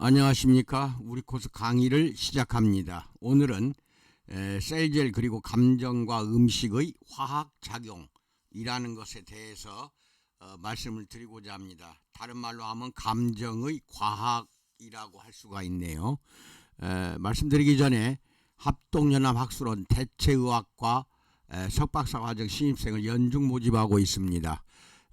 안녕하십니까. 우리 코스 강의를 시작합니다. 오늘은 에, 셀젤 그리고 감정과 음식의 화학 작용이라는 것에 대해서 어, 말씀을 드리고자 합니다. 다른 말로 하면 감정의 과학이라고 할 수가 있네요. 에, 말씀드리기 전에 합동연합 학술원 대체의학과 에, 석박사 과정 신입생을 연중 모집하고 있습니다.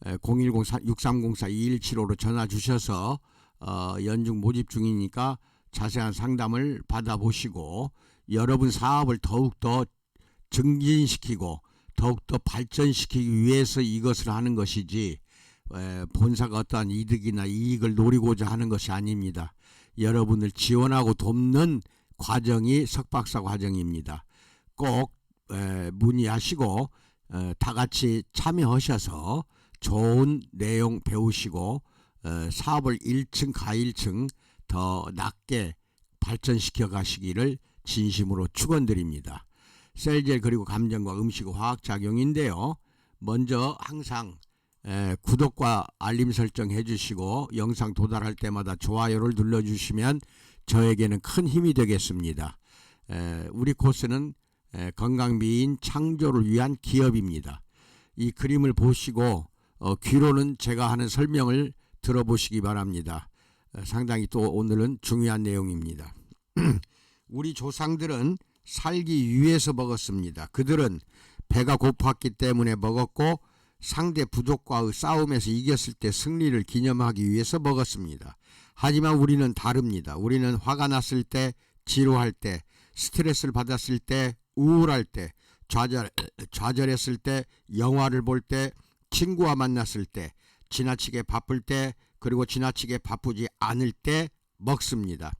010-6304-2175로 전화 주셔서 어, 연중 모집 중이니까 자세한 상담을 받아보시고 여러분 사업을 더욱더 증진시키고 더욱더 발전시키기 위해서 이것을 하는 것이지 에, 본사가 어떠한 이득이나 이익을 노리고자 하는 것이 아닙니다. 여러분을 지원하고 돕는 과정이 석박사 과정입니다. 꼭 에, 문의하시고 에, 다 같이 참여하셔서 좋은 내용 배우시고 어, 사업을 1층 가일층 더 낮게 발전시켜 가시기를 진심으로 축원드립니다. 셀젤 그리고 감정과 음식 화학 작용인데요. 먼저 항상 에, 구독과 알림 설정 해주시고 영상 도달할 때마다 좋아요를 눌러주시면 저에게는 큰 힘이 되겠습니다. 에, 우리 코스는 에, 건강미인 창조를 위한 기업입니다. 이 그림을 보시고 어, 귀로는 제가 하는 설명을 들어보시기 바랍니다. 어, 상당히 또 오늘은 중요한 내용입니다. 우리 조상들은 살기 위해서 먹었습니다. 그들은 배가 고팠기 때문에 먹었고 상대 부족과의 싸움에서 이겼을 때 승리를 기념하기 위해서 먹었습니다. 하지만 우리는 다릅니다. 우리는 화가 났을 때, 지루할 때, 스트레스를 받았을 때, 우울할 때, 좌절, 좌절했을 때, 영화를 볼 때, 친구와 만났을 때, 지나치게 바쁠 때, 그리고 지나치게 바쁘지 않을 때 먹습니다.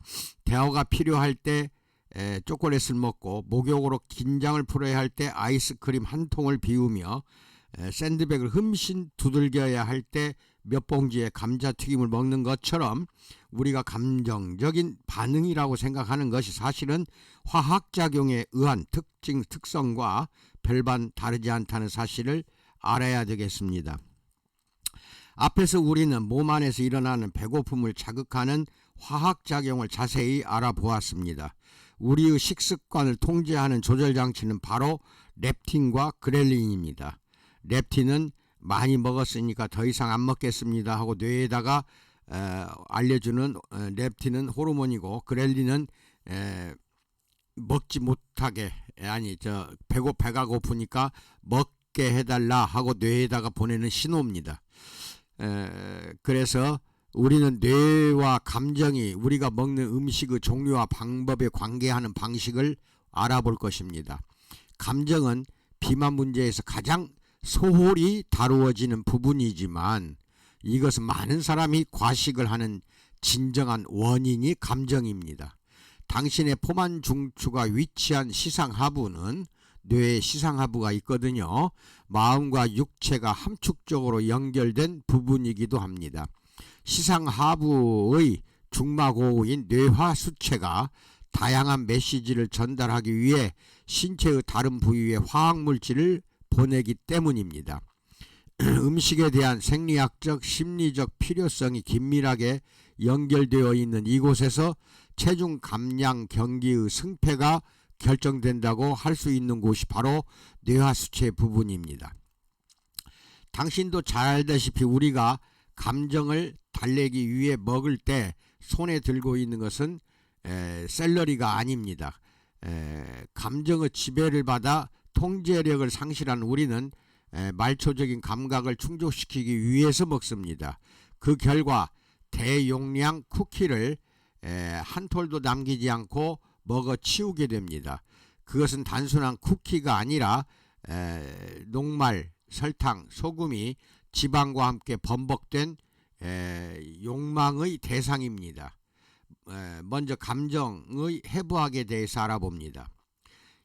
대화가 필요할 때 에, 초콜릿을 먹고 목욕으로 긴장을 풀어야 할 때 아이스크림 한 통을 비우며 에, 샌드백을 흠씬 두들겨야 할 때 몇 봉지의 감자튀김을 먹는 것처럼 우리가 감정적인 반응이라고 생각하는 것이 사실은 화학작용에 의한 특징 특성과 별반 다르지 않다는 사실을 알아야 되겠습니다. 앞에서 우리는 몸 안에서 일어나는 배고픔을 자극하는 화학작용을 자세히 알아보았습니다. 우리의 식습관을 통제하는 조절장치는 바로 렙틴과 그렐린입니다. 렙틴은 많이 먹었으니까 더 이상 안 먹겠습니다 하고 뇌에다가 에, 알려주는 에, 렙틴은 호르몬이고 그렐린은 에, 먹지 못하게 아니 저 배고 배가 고프니까 먹게 해달라 하고 뇌에다가 보내는 신호입니다. 에, 그래서 우리는 뇌와 감정이 우리가 먹는 음식의 종류와 방법에 관계하는 방식을 알아볼 것입니다. 감정은 비만 문제에서 가장 소홀히 다루어지는 부분이지만 이것은 많은 사람이 과식을 하는 진정한 원인이 감정입니다. 당신의 포만 중추가 위치한 시상 하부는 뇌에 시상하부가 있거든요. 마음과 육체가 함축적으로 연결된 부분이기도 합니다. 시상하부의 중마고우인 뇌화수체가 다양한 메시지를 전달하기 위해 신체의 다른 부위에 화학물질을 보내기 때문입니다. 음식에 대한 생리학적, 심리적 필요성이 긴밀하게 연결되어 있는 이곳에서 체중 감량 경기의 승패가 결정된다고 할 수 있는 곳이 바로 뇌하수체 부분입니다. 당신도 잘 알다시피 우리가 감정을 달래기 위해 먹을 때 손에 들고 있는 것은 에, 샐러리가 아닙니다. 에, 감정의 지배를 받아 통제력을 상실한 우리는 에, 말초적인 감각을 충족시키기 위해서 먹습니다. 그 결과 대용량 쿠키를 에, 한 톨도 남기지 않고 먹어 치우게 됩니다. 그것은 단순한 쿠키가 아니라 에, 녹말, 설탕, 소금이 지방과 함께 범벅된 에, 욕망의 대상입니다. 에, 먼저 감정의 해부학에 대해서 알아봅니다.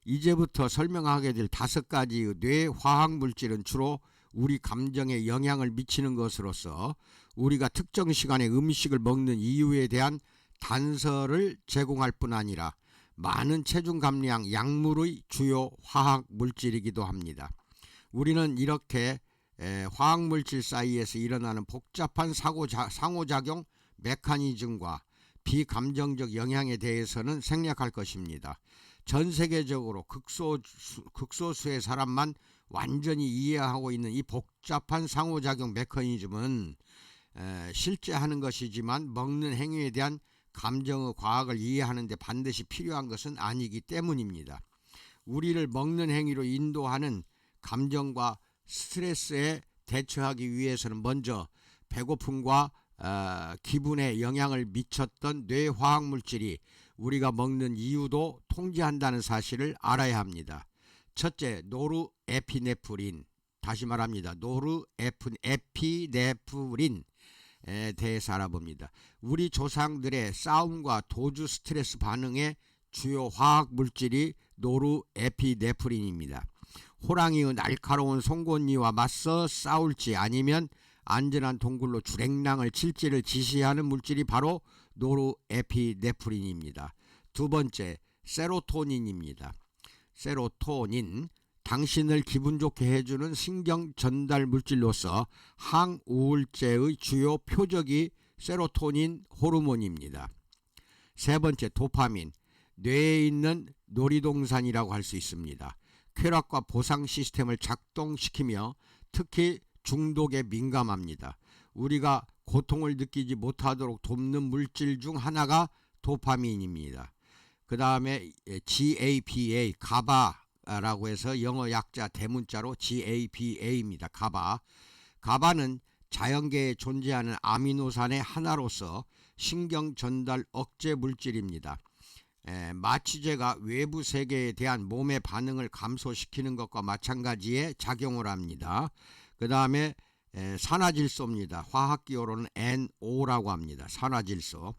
이제부터 설명하게 될 다섯 가지의 뇌 화학 물질은 주로 우리 감정에 영향을 미치는 것으로서 우리가 특정 시간에 음식을 먹는 이유에 대한 단서를 제공할 뿐 아니라 많은 체중 감량 약물의 주요 화학 물질이기도 합니다. 우리는 이렇게 화학 물질 사이에서 일어나는 복잡한 사고 상호작용 메커니즘과 비감정적 영향에 대해서는 생략할 것입니다. 전 세계적으로 극소수, 극소수의 사람만 완전히 이해하고 있는 이 복잡한 상호작용 메커니즘은 에, 실제 하는 것이지만 먹는 행위에 대한 감정의 과학을 이해하는데 반드시 필요한 것은 아니기 때문입니다. 우리를 먹는 행위로 인도하는 감정과 스트레스에 대처하기 위해서는 먼저 배고픔과 어, 기분에 영향을 미쳤던 뇌화학 물질이 우리가 먹는 이유도 통제한다는 사실을 알아야 합니다. 첫째, 노르에피네프린. 다시 말합니다. 노르에피네프린에 대해서 알아봅니다. 우리 조상들의 싸움과 도주 스트레스 반응의 주요 화학 물질이 노르에피네프린입니다. 호랑이의 날카로운 송곳니와 맞서 싸울지 아니면 안전한 동굴로 주랭랑을 칠지를 지시하는 물질이 바로 노르에피네프린입니다. 두 번째, 세로토닌입니다. 세로토닌, 당신을 기분 좋게 해주는 신경 전달 물질로서 항우울제의 주요 표적이 세로토닌 호르몬입니다. 세 번째, 도파민, 뇌에 있는 놀이동산이라고 할 수 있습니다. 쾌락과 보상 시스템을 작동시키며 특히 중독에 민감합니다. 우리가 고통을 느끼지 못하도록 돕는 물질 중 하나가 도파민입니다. 그 다음에 GABA, 가바 라고 해서 영어 약자 대문자로 GABA입니다. 가바. 가바는 자연계에 존재하는 아미노산의 하나로서 신경 전달 억제 물질입니다. 에, 마취제가 외부 세계에 대한 몸의 반응을 감소시키는 것과 마찬가지의 작용을 합니다. 그 다음에 산화질소입니다. 화학기호로는 NO라고 합니다. 산화질소.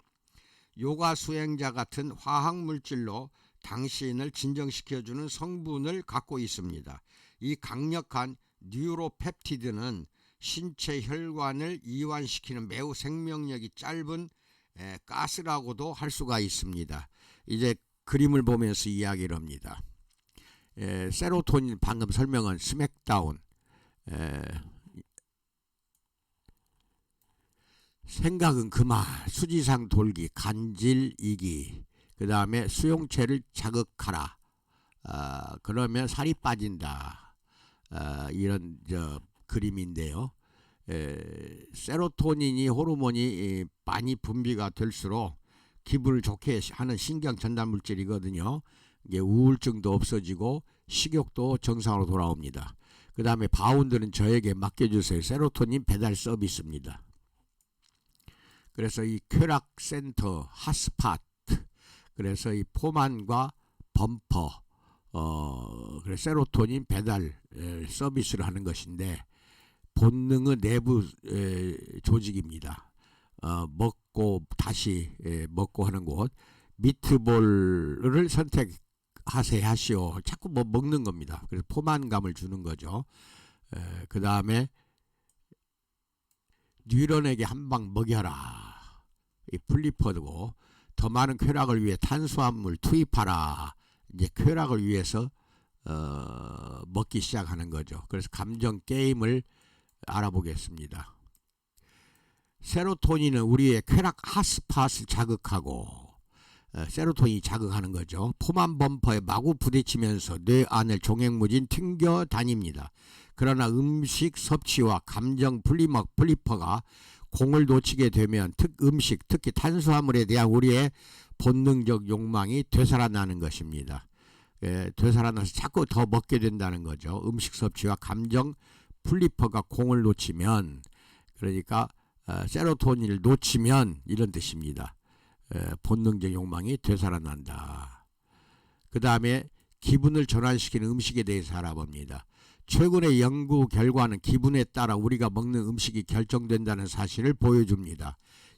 요가 수행자 같은 화학 물질로 당신을 진정시켜주는 성분을 갖고 있습니다. 이 강력한 뉴로펩티드는 신체 혈관을 이완시키는 매우 생명력이 짧은 에, 가스라고도 할 수가 있습니다. 이제 그림을 보면서 이야기를 합니다. 에, 세로토닌 방금 설명한 스맥다운 에, 생각은 그만 수지상 돌기 간질 이기 그 다음에 수용체를 자극하라. 아, 그러면 살이 빠진다. 아, 이런 저 그림인데요. 에, 세로토닌이 호르몬이 많이 분비가 될수록 기분을 좋게 하는 신경 전달 물질이거든요. 이게 우울증도 없어지고 식욕도 정상으로 돌아옵니다. 그 다음에 바운드는 저에게 맡겨주세요. 세로토닌 배달 서비스입니다. 그래서 이 쾌락센터 핫스팟 그래서 이 포만과 범퍼 어 그래 세로토닌 배달 에, 서비스를 하는 것인데 본능의 내부 에, 조직입니다. 어, 먹고 다시 에, 먹고 하는 곳 미트볼을 선택하세요 하시오. 자꾸 뭐 먹는 겁니다. 그래서 포만감을 주는 거죠. 그 다음에 뉴런에게 한 방 먹여라. 이 플리퍼고 더 많은 쾌락을 위해 탄수화물 투입하라. 이제 쾌락을 위해서 어, 먹기 시작하는 거죠. 그래서 감정 게임을 알아보겠습니다. 세로토닌은 우리의 쾌락 핫스팟을 자극하고 어, 세로토닌이 자극하는 거죠. 포만 범퍼에 마구 부딪히면서 뇌 안을 종횡무진 튕겨 다닙니다. 그러나 음식 섭취와 감정 플리먹 플리퍼가 공을 놓치게 되면 특 음식 특히 탄수화물에 대한 우리의 본능적 욕망이 되살아나는 것입니다. 예, 되살아나서 자꾸 더 먹게 된다는 거죠. 음식 섭취와 감정 플리퍼가 공을 놓치면 그러니까 어, 세로토닌을 놓치면 이런 뜻입니다. 예, 본능적 욕망이 되살아난다. 그 다음에 기분을 전환시키는 음식에 대해서 알아봅니다. 최근의 연구 결과는 기분에 따라 우리가 먹는 음식이 결정된다는 사실을 보여줍니다.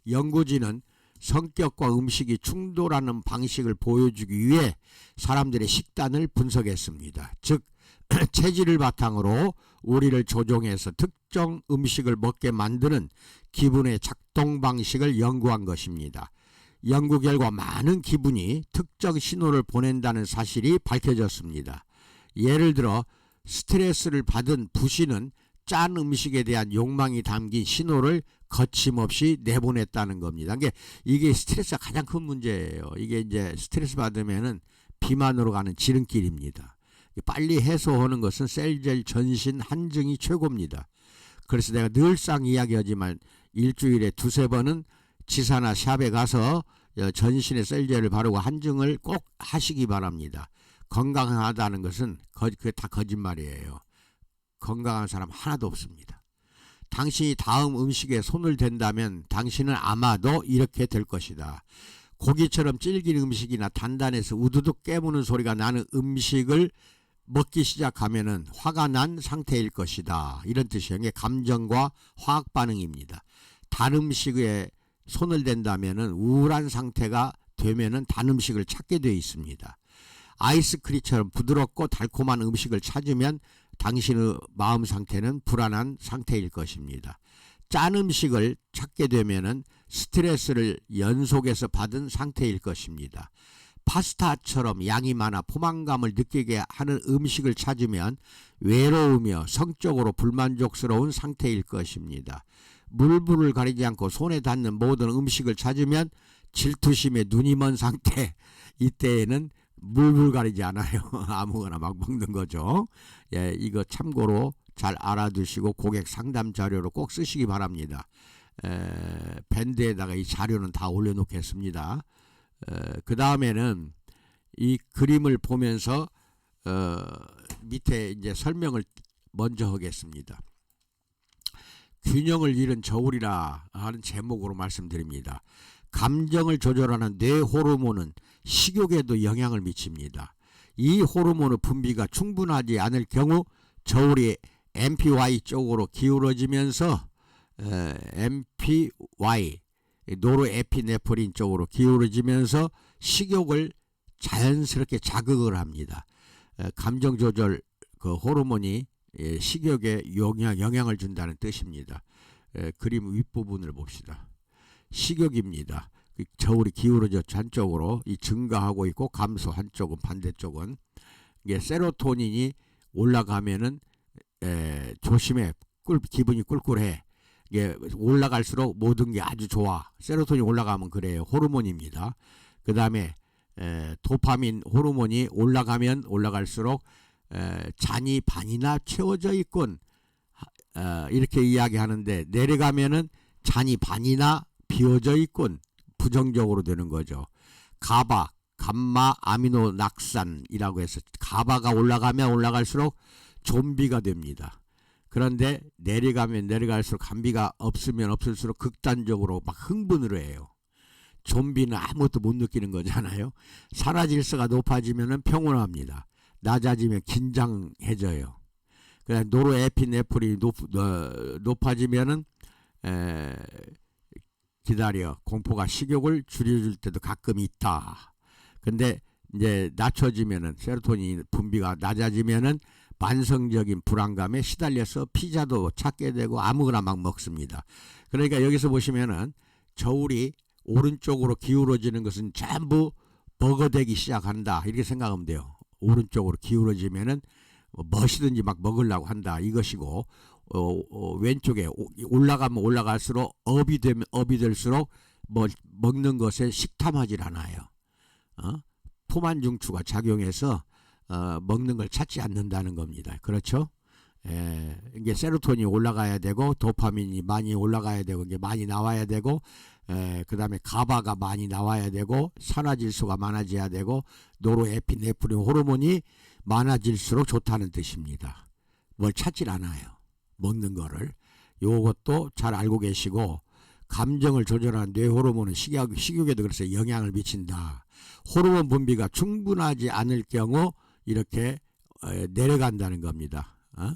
연구진은 성격과 음식이 충돌하는 방식을 보여주기 위해 사람들의 식단을 분석했습니다. 즉 체질을 바탕으로 우리를 조종해서 특정 음식을 먹게 만드는 기분의 작동 방식을 연구한 것입니다. 연구 결과 많은 기분이 특정 신호를 보낸다는 사실이 밝혀졌습니다. 예를 들어 스트레스를 받은 부신은 짠 음식에 대한 욕망이 담긴 신호를 거침없이 내보냈다는 겁니다. 이게 이게 스트레스가 가장 큰 문제예요. 이게 이제 스트레스 받으면은 비만으로 가는 지름길입니다. 빨리 해소하는 것은 셀젤 전신 한증이 최고입니다. 그래서 내가 늘상 이야기하지만 일주일에 두세 번은 지사나 샵에 가서 어, 전신에 셀젤을 바르고 한증을 꼭 하시기 바랍니다. 건강하다는 것은 거, 그게 다 거짓말이에요. 건강한 사람 하나도 없습니다. 당신이 다음 음식에 손을 댄다면 당신은 아마도 이렇게 될 것이다. 고기처럼 질긴 음식이나 단단해서 우두둑 깨무는 소리가 나는 음식을 먹기 시작하면은 화가 난 상태일 것이다. 이런 뜻이에요. 감정과 화학 반응입니다. 단 음식에 손을 댄다면은 우울한 상태가 되면은 단 음식을 찾게 되어 있습니다. 아이스크림처럼 부드럽고 달콤한 음식을 찾으면 당신의 마음 상태는 불안한 상태일 것입니다. 짠 음식을 찾게 되면은 스트레스를 연속해서 받은 상태일 것입니다. 파스타처럼 양이 많아 포만감을 느끼게 하는 음식을 찾으면 외로우며 성적으로 불만족스러운 상태일 것입니다. 물불을 가리지 않고 손에 닿는 모든 음식을 찾으면 질투심에 눈이 먼 상태 이때에는 물불 가리지 않아요. 아무거나 막 먹는 거죠. 예, 이거 참고로 잘 알아두시고 고객 상담 자료로 꼭 쓰시기 바랍니다. 에, 밴드에다가 이 자료는 다 올려놓겠습니다. 그 다음에는 이 그림을 보면서 어, 밑에 이제 설명을 먼저 하겠습니다. 균형을 잃은 저울이라 하는 제목으로 말씀드립니다. 감정을 조절하는 뇌 호르몬은 식욕에도 영향을 미칩니다. 이 호르몬의 분비가 충분하지 않을 경우 저울이 MPY 쪽으로 기울어지면서 에, MPY 노르에피네프린 쪽으로 기울어지면서 식욕을 자연스럽게 자극을 합니다. 에, 감정 조절 그 호르몬이 예, 식욕에 영향, 영향을 준다는 뜻입니다. 에, 그림 윗부분을 봅시다. 식욕입니다. 그 저울이 기울어져 한쪽으로 이 증가하고 있고 감소 한쪽은 반대쪽은. 이게 세로토닌이 올라가면은 에, 조심해. 꿀 기분이 꿀꿀해. 이게 올라갈수록 모든 게 아주 좋아. 세로토닌 올라가면 그래요. 호르몬입니다. 그 다음에 도파민 호르몬이 올라가면 올라갈수록 에, 잔이 반이나 채워져 있군. 어, 이렇게 이야기하는데 내려가면은 잔이 반이나 비워져 있군 부정적으로 되는 거죠. 가바, 감마 아미노 낙산이라고 해서 가바가 올라가면 올라갈수록 좀비가 됩니다. 그런데 내려가면 내려갈수록 감비가 없으면 없을수록 극단적으로 막 흥분을 해요. 좀비는 아무것도 못 느끼는 거잖아요. 산화 질서가 높아지면 평온합니다. 낮아지면 긴장해져요. 그다음 노르에피네프린이 높, 어, 높아지면은 에, 기다려 공포가 식욕을 줄여줄 때도 가끔 있다. 근데 이제 낮춰지면은 세로토닌 분비가 낮아지면은 만성적인 불안감에 시달려서 피자도 찾게 되고 아무거나 막 먹습니다. 그러니까 여기서 보시면은 저울이 오른쪽으로 기울어지는 것은 전부 먹어대기 시작한다 이렇게 생각하면 돼요. 오른쪽으로 기울어지면은 무엇이든지 막 먹으려고 한다 이것이고 어, 어, 왼쪽에 올라가면 올라갈수록 업이 되면 업이 될수록 뭐 먹는 것에 식탐하질 않아요. 어? 포만중추가 작용해서 어, 먹는 걸 찾지 않는다는 겁니다. 그렇죠? 에, 이게 세로토닌이 올라가야 되고 도파민이 많이 올라가야 되고 이게 많이 나와야 되고 에, 그다음에 가바가 많이 나와야 되고 산화질소가 많아져야 되고 노르에피네프린 호르몬이 많아질수록 좋다는 뜻입니다. 뭘 찾질 않아요. 먹는 거를 요것도 잘 알고 계시고 감정을 조절하는 뇌 호르몬은 식욕, 식욕에도 그래서 영향을 미친다. 호르몬 분비가 충분하지 않을 경우 이렇게 내려간다는 겁니다. 어?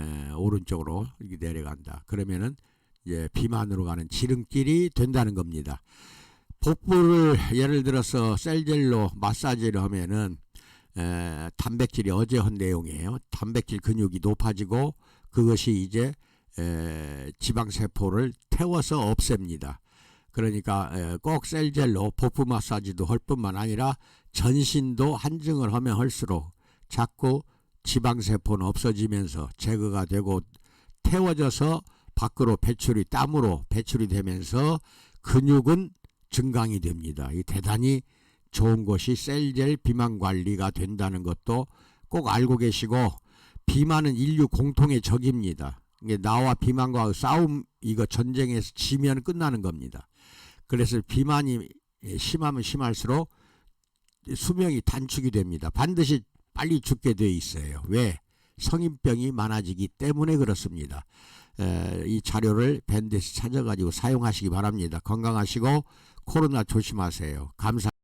에, 오른쪽으로 이렇게 내려간다. 그러면은 이제 비만으로 가는 지름길이 된다는 겁니다. 복부를 예를 들어서 셀젤로 마사지를 하면은 에, 단백질이 어제 한 내용이에요. 단백질 근육이 높아지고 그것이 이제 에, 지방 세포를 태워서 없앱니다. 그러니까 에, 꼭 셀젤로 복부 마사지도 할 뿐만 아니라 전신도 한증을 하면 할수록 자꾸 지방 세포는 없어지면서 제거가 되고 태워져서 밖으로 배출이 땀으로 배출이 되면서 근육은 증강이 됩니다. 이 대단히 좋은 것이 셀젤 비만 관리가 된다는 것도 꼭 알고 계시고 비만은 인류 공통의 적입니다. 나와 비만과 싸움 이거 전쟁에서 지면 끝나는 겁니다. 그래서 비만이 심하면 심할수록 수명이 단축이 됩니다. 반드시 빨리 죽게 돼 있어요. 왜? 성인병이 많아지기 때문에 그렇습니다. 에, 이 자료를 밴드에서 찾아가지고 사용하시기 바랍니다. 건강하시고 코로나 조심하세요. 감사.